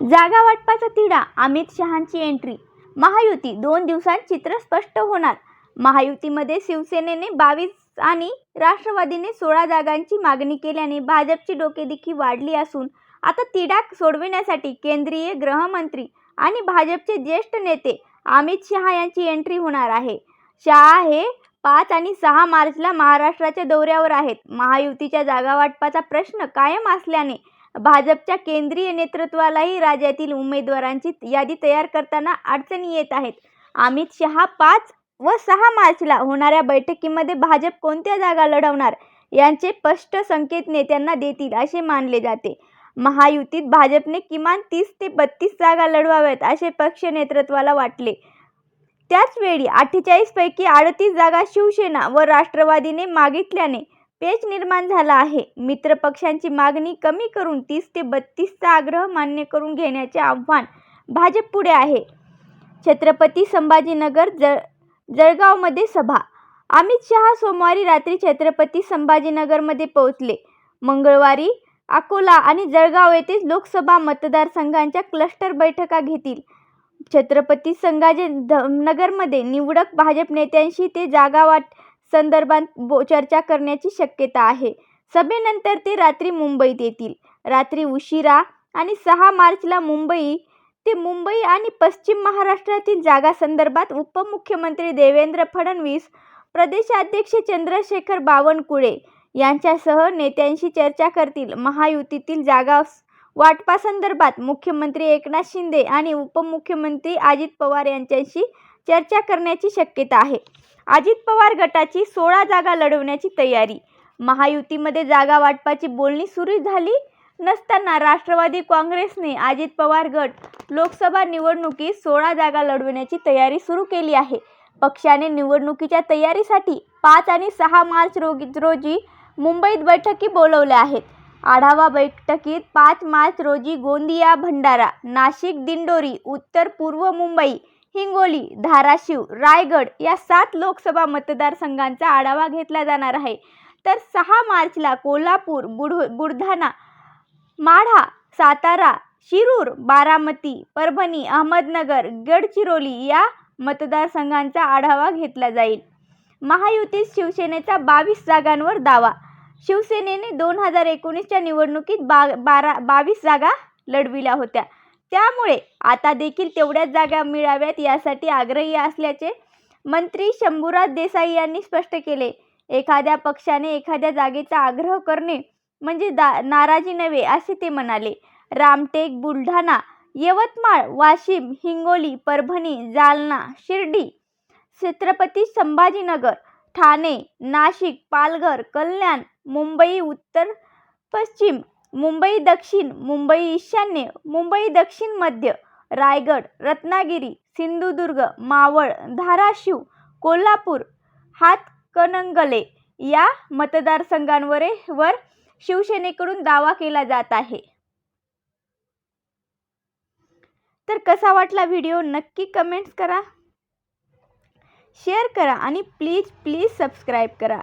जागा वाटपाचा तिढा अमित शहांची एंट्री महायुती दोन दिवसांत चित्र स्पष्ट होणार. महायुतीमध्ये शिवसेनेने बावीस आणि राष्ट्रवादीने सोळा जागांची मागणी केल्याने भाजपची डोकेदेखी वाढली असून आता तिढा सोडविण्यासाठी केंद्रीय गृहमंत्री आणि भाजपचे ज्येष्ठ नेते अमित शहा यांची एंट्री होणार आहे. शहा हे पाच आणि सहा मार्चला महाराष्ट्राच्या दौऱ्यावर आहेत. महायुतीच्या जागा वाटपाचा प्रश्न कायम असल्याने भाजपच्या केंद्रीय नेतृत्वालाही राज्यातील उमेदवारांची यादी तयार करताना अडचणी येत आहेत. अमित शहा पाच व सहा मार्चला होणाऱ्या बैठकीमध्ये भाजप कोणत्या जागा लढवणार? यांचे स्पष्ट संकेत नेत्यांना देतील असे मानले जाते. महायुतीत भाजपने किमान तीस ते बत्तीस जागा लढवाव्यात असे पक्ष नेतृत्वाला वाटले. त्याचवेळी अठ्ठेचाळीसपैकी अडतीस जागा शिवसेना व राष्ट्रवादीने मागितल्याने पेच निर्माण झाला आहे. मित्र पक्षांची मागणी कमी करून तीस ते बत्तीसचा आग्रह मान्य करून घेण्याचे आव्हान भाजप पुढे आहे. छत्रपती संभाजीनगर जळ जळगावमध्ये सभा. अमित शहा सोमवारी रात्री छत्रपती संभाजीनगरमध्ये पोहोचले. मंगळवारी अकोला आणि जळगाव येथे लोकसभा मतदारसंघांच्या क्लस्टर बैठका घेतील. छत्रपती संभाजी नगरमध्ये निवडक भाजप नेत्यांशी ते जागा वाट संदर्भात बो चर्चा करण्याची शक्यता आहे. सभेनंतर ते रात्री मुंबईत येतील. रात्री उशिरा आणि सहा मार्चला मुंबई ते मुंबई आणि पश्चिम महाराष्ट्रातील जागा संदर्भात उपमुख्यमंत्री देवेंद्र फडणवीस प्रदेशाध्यक्ष चंद्रशेखर बावनकुळे यांच्यासह नेत्यांशी चर्चा करतील. महायुतीतील जागा वाटपासंदर्भात मुख्यमंत्री एकनाथ शिंदे आणि उपमुख्यमंत्री अजित पवार यांच्याशी चर्चा करण्याची शक्यता आहे. अजित पवार गटाची सोळा जागा लढवण्याची तयारी. महायुतीमध्ये जागा वाटपाची बोलणी सुरू झाली नसताना राष्ट्रवादी काँग्रेसने अजित पवार गट लोकसभा निवडणुकीत सोळा जागा लढवण्याची तयारी सुरू केली आहे. पक्षाने निवडणुकीच्या तयारीसाठी पाच आणि सहा मार्च रोगी रोजी मुंबईत बैठकी बोलवल्या आहेत. आढावा बैठकीत पाच मार्च रोजी गोंदिया भंडारा नाशिक दिंडोरी उत्तर पूर्व मुंबई हिंगोली धाराशिव रायगड या सात लोकसभा मतदारसंघांचा आढावा घेतला जाणार आहे. तर सहा मार्चला कोल्हापूर बुढ बुलढाणा माढा सातारा शिरूर बारामती परभणी अहमदनगर गडचिरोली या मतदारसंघांचा आढावा घेतला जाईल. महायुतीत शिवसेनेचा बावीस जागांवर दावा. शिवसेनेने दोन हजार एकोणीसच्या निवडणुकीत बा बारा बावीस जागा लढविल्या होत्या. त्यामुळे आता देखील तेवढ्याच जागा मिळाव्यात यासाठी आग्रही असल्याचे मंत्री शंभूराज देसाई यांनी स्पष्ट केले. एखाद्या पक्षाने एखाद्या जागेचा आग्रह करणे म्हणजे दा नाराजी नव्हे असे ते म्हणाले. रामटेक बुलढाणा यवतमाळ वाशिम हिंगोली परभणी जालना शिर्डी छत्रपती संभाजीनगर ठाणे नाशिक पालघर कल्याण मुंबई उत्तर पश्चिम मुंबई दक्षिण मुंबई ईशान्य मुंबई दक्षिण मध्य रायगड रत्नागिरी सिंधुदुर्ग मावळ धाराशिव कोल्हापूर हातकणंगले या मतदारसंघांवर वर शिवसेनेकडून दावा केला जात आहे. तर कसा वाटला व्हिडिओ? नक्की कमेंट्स करा. शेअर करा आणि प्लीज प्लीज सबस्क्राईब करा.